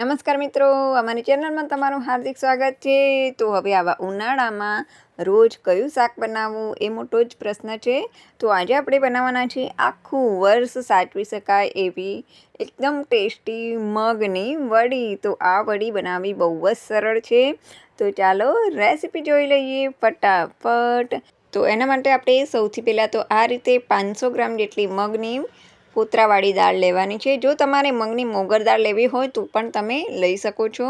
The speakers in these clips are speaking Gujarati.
નમસ્કાર મિત્રો, અમારી ચેનલમાં તમારું હાર્દિક સ્વાગત છે. તો હવે આવા ઉનાળામાં રોજ કયું શાક બનાવવું એ મોટો જ પ્રશ્ન છે. તો આજે આપણે બનાવવાના છે આખું વર્ષ સાચવી શકાય એવી એકદમ ટેસ્ટી મગની વડી. તો આ વડી બનાવવી બહુ જ સરળ છે. તો ચાલો રેસીપી જોઈ લઈએ ફટાફટ. તો એના માટે આપણે સૌથી પહેલાં તો આ રીતે પાંચસો ગ્રામ જેટલી મગની ફોતરાવાળી દાળ લેવાની છે. જો તમારે મગની મોગર દાળ લેવી હોય તો પણ તમે લઈ શકો છો.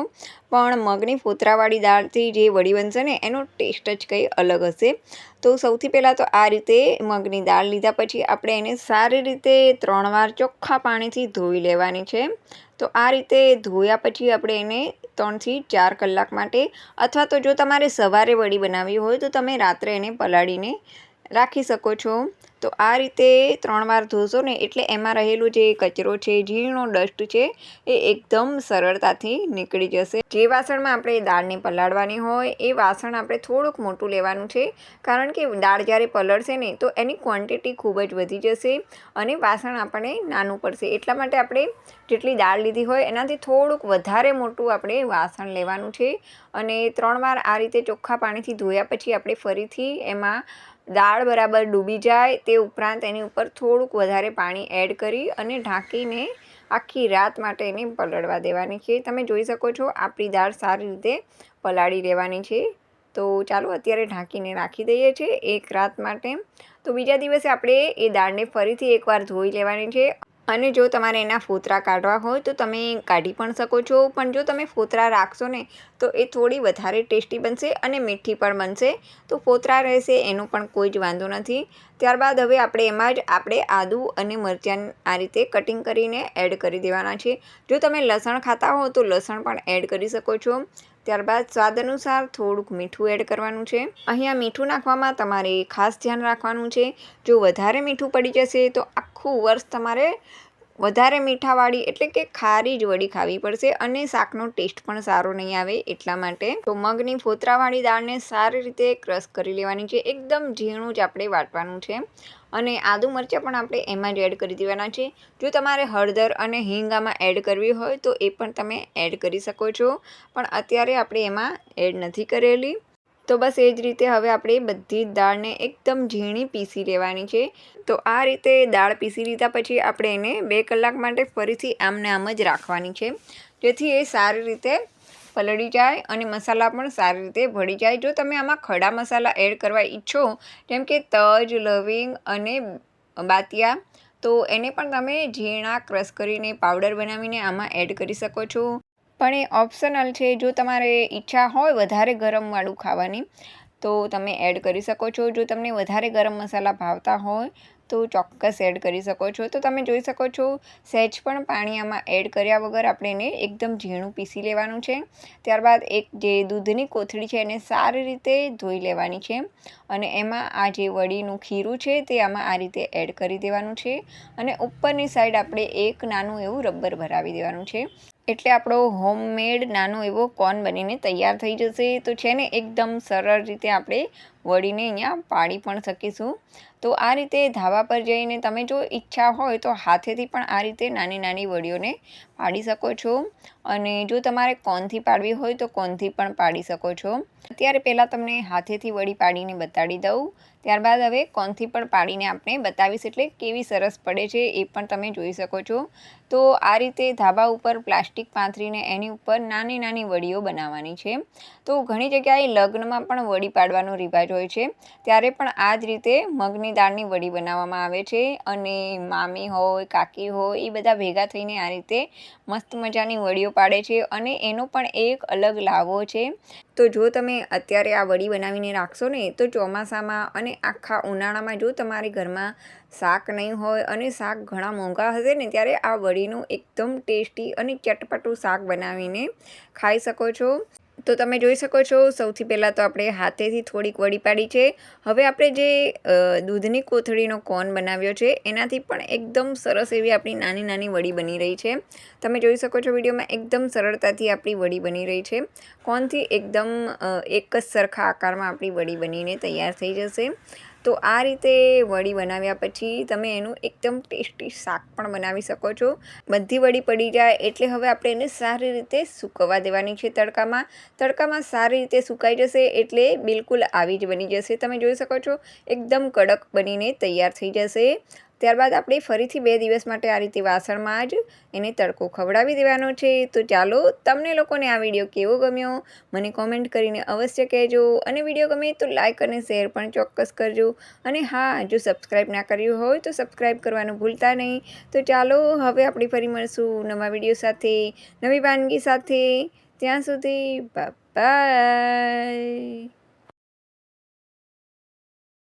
પણ મગની ફોતરાવાળી દાળથી જે વડી બનશે ને, એનો ટેસ્ટ જ કંઈ અલગ હશે. તો સૌથી પહેલાં તો આ રીતે મગની દાળ લીધા પછી આપણે એને સારી રીતે ત્રણ વાર ચોખ્ખા પાણીથી ધોઈ લેવાની છે. તો આ રીતે ધોયા પછી આપણે એને ત્રણથી ચાર કલાક માટે અથવા તો જો તમારે સવારે વડી બનાવવી હોય તો તમે રાત્રે એને પલાળીને રાખી શકો છો. તો આ રીતે ત્રણ વાર ધોશો ને એટલે એમાં રહેલું જે કચરો છે, ઝીણો ડસ્ટ છે, એ એકદમ સરળતાથી નીકળી જશે. જે વાસણમાં આપણે દાળને પલાળવાની હોય, એ વાસણ આપણે થોડુંક મોટું લેવાનું છે. કારણ કે દાળ જ્યારે પલળશે ને, તો એની ક્વોન્ટિટી ખૂબ જ વધી જશે અને વાસણ આપણને નાનું પડશે. એટલા માટે આપણે જેટલી દાળ લીધી હોય, એનાથી થોડુંક વધારે મોટું આપણે વાસણ લેવાનું છે. અને ત્રણ વાર આ રીતે ચોખ્ખા પાણીથી ધોયા પછી આપણે ફરીથી એમાં દાળ બરાબર ડૂબી જાય તે ઉપરાંત એની ઉપર થોડુંક વધારે પાણી એડ કરી અને ઢાંકીને આખી રાત માટે એને પલળવા દેવાની છે. તમે જોઈ શકો છો આપણી દાળ સારી રીતે પલાળી લેવાની છે. તો ચાલો અત્યારે ઢાંકીને રાખી દઈએ છીએ એક રાત માટે. તો બીજા દિવસે આપણે એ દાળને ફરીથી એકવાર ધોઈ લેવાની છે. અને જો તમારે એના ફોતરા કાઢવા હોય તો તમે કાઢી પણ શકો છો. પણ જો તમે ફોતરા રાખશો ને, તો એ થોડી વધારે ટેસ્ટી બનશે અને મીઠી પણ બનશે. તો ફોતરા રહેશે એનો પણ કોઈ જ વાંધો નથી. ત્યારબાદ હવે આપણે એમાં જ આપણે આદું અને મરચાં આ રીતે કટિંગ કરીને એડ કરી દેવાના છે. જો તમે લસણ ખાતા હો તો લસણ પણ એડ કરી શકો છો. ત્યારબાદ સ્વાદ અનુસાર થોડુંક મીઠું એડ કરવાનું છે. અહીંયા મીઠું નાખવામાં તમારે ખાસ ધ્યાન રાખવાનું છે. જો વધારે મીઠું પડી જશે તો આખું વર્ષ તમારે વધારે મીઠાવાળી એટલે કે ખારી જ વડી ખાવી પડશે અને શાકનો ટેસ્ટ પણ સારો નહીં આવે એટલા માટે. તો મગની ફોતરાવાળી દાળને સારી રીતે ક્રશ કરી લેવાની છે. એકદમ ઝીણું જ આપણે વાટવાનું છે. અને આદુ મરચાં પણ આપણે એમાં જ એડ કરી દેવાના છે. જો તમારે હળદર અને હિંગ આમાં એડ કરવી હોય તો એ પણ તમે એડ કરી શકો છો. પણ અત્યારે આપણે એમાં એડ નથી કરેલી. તો બસ એ જ રીતે હવે આપણે બધી જ દાળને એકદમ ઝીણી પીસી લેવાની છે. તો આ રીતે દાળ પીસી લીધા પછી આપણે એને બે કલાક માટે ફરીથી આમને આમ જ રાખવાની છે. જેથી એ સારી રીતે પલળી જાય અને મસાલા પણ સારી રીતે ભળી જાય. જો તમે આમાં ખડા મસાલા એડ કરવા ઈચ્છો, જેમ કે તજ, લવિંગ અને બાતિયા, તો એને પણ તમે ઝીણા ક્રશ કરીને પાવડર બનાવીને આમાં એડ કરી શકો છો. પણ એ ઓપ્શનલ છે, જો તમારે ઈચ્છા હોય વધારે ગરમવાળું ખાવાની, તો તમે એડ કરી શકો છો. જો તમને વધારે ગરમ મસાલા ભાવતા હોય, તો ચોક્કસ એડ કરી શકો છો. તો તમે જોઈ શકો છો સહેજ પણ પાણી આમાં એડ કર્યા વગર આપણે એને એકદમ ઝીણું પીસી લેવાનું છે. ત્યારબાદ એક જે દૂધની કોથળી છે, એને સારી રીતે ધોઈ લેવાની છે. અને એમાં આ જે વડીનું ખીરું છે, તે આમાં આ રીતે એડ કરી દેવાનું છે. અને ઉપરની સાઈડ આપણે એક નાનું એવું રબર ભરાવી દેવાનું છે. એટલે આપણો હોમમેડ નાનો એવો કોન બનીને તૈયાર થઈ જશે. તો છે ને, એકદમ સરળ રીતે આપણે વળીને અહીંયા પાડી પણ શકીશું. તો આ રીતે ધાબા પર જઈને તમે જો ઈચ્છા હોય તો હાથેથી પણ આ રીતે નાની નાની વડીઓને પાડી શકો છો. અને જો તમારે કોનથી પાડવી હોય તો કોનથી પણ પાડી શકો છો. અત્યારે પહેલાં તમને હાથેથી વળી પાડીને બતાડી દઉં. ત્યારબાદ હવે કોનથી પણ પાડીને આપણે બતાવીશ એટલે કેવી સરસ પડે છે એ પણ તમે જોઈ શકો છો. તો આ રીતે ધાબા ઉપર પ્લાસ્ટિક પાથરીને એની ઉપર નાની નાની વડીઓ બનાવવાની છે. તો ઘણી જગ્યાએ લગ્નમાં પણ વડી પાડવાનો રિવાજ હોય છે, ત્યારે પણ આ જ રીતે મગની દાળની વડી બનાવવામાં આવે છે અને મામી હોય, કાકી હોય, એ બધા ભેગા થઈને આ રીતે મસ્ત મજાની વડીઓ પાડે છે અને એનો પણ એક અલગ લાવો છે. તો જો તમે અત્યારે આ વડી બનાવીને રાખશો ને, તો ચોમાસામાં અને આખા ઉનાળામાં જો તમારે ઘરમાં શાક નહીં હોય અને શાક ઘણા મોંઘા હશે ને, ત્યારે આ વડીનું એકદમ ટેસ્ટી અને ચટપટું શાક બનાવીને ખાઈ શકો છો. તો તમે જોઈ શકો છો, સૌથી પહેલાં તો આપણે હાથેથી થોડીક વડી પાડી છે. હવે આપણે જે દૂધની કોથળીનો કોન બનાવ્યો છે, એનાથી પણ એકદમ સરસ એવી આપણી નાની નાની વડી બની રહી છે. તમે જોઈ શકો છો વિડીયોમાં એકદમ સરળતાથી આપણી વડી બની રહી છે. કોનથી એકદમ એક જ સરખા આકારમાં આપણી વડી બનીને તૈયાર થઈ જશે. તો આ રીતે વડી બનાવ્યા પછી તમે એનું એકદમ ટેસ્ટી શાક પણ બનાવી શકો છો. બધી વડી પડી જાય એટલે હવે આપણે એને સારી રીતે સૂકવવા દેવાની છે તડકામાં. તડકામાં સારી રીતે સુકાઈ જશે એટલે બિલકુલ આવી જ બની જશે. તમે જોઈ શકો છો, એકદમ કડક બનીને તૈયાર થઈ જશે. ત્યારબાદ આપણે ફરીથી બે દિવસ માટે આ રીતે વાસણમાં જ એને તડકો ખવડાવી દેવાનો છે. તો ચાલો, તમને લોકોને આ વીડિયો કેવો ગમ્યો? મને કોમેન્ટ કરીને અવશ્ય કહેજો. અને વીડિયો ગમે તો લાઇક અને શેર પણ ચોક્કસ કરજો. અને હા, જો સબસ્ક્રાઈબ ના કર્યું હોય તો સબસ્ક્રાઈબ કરવાનું ભૂલતા નહીં. તો ચાલો, હવે આપણે ફરી મળશું નવા વીડિયો સાથે, નવી વાનગી સાથે. ત્યાં સુધી બાય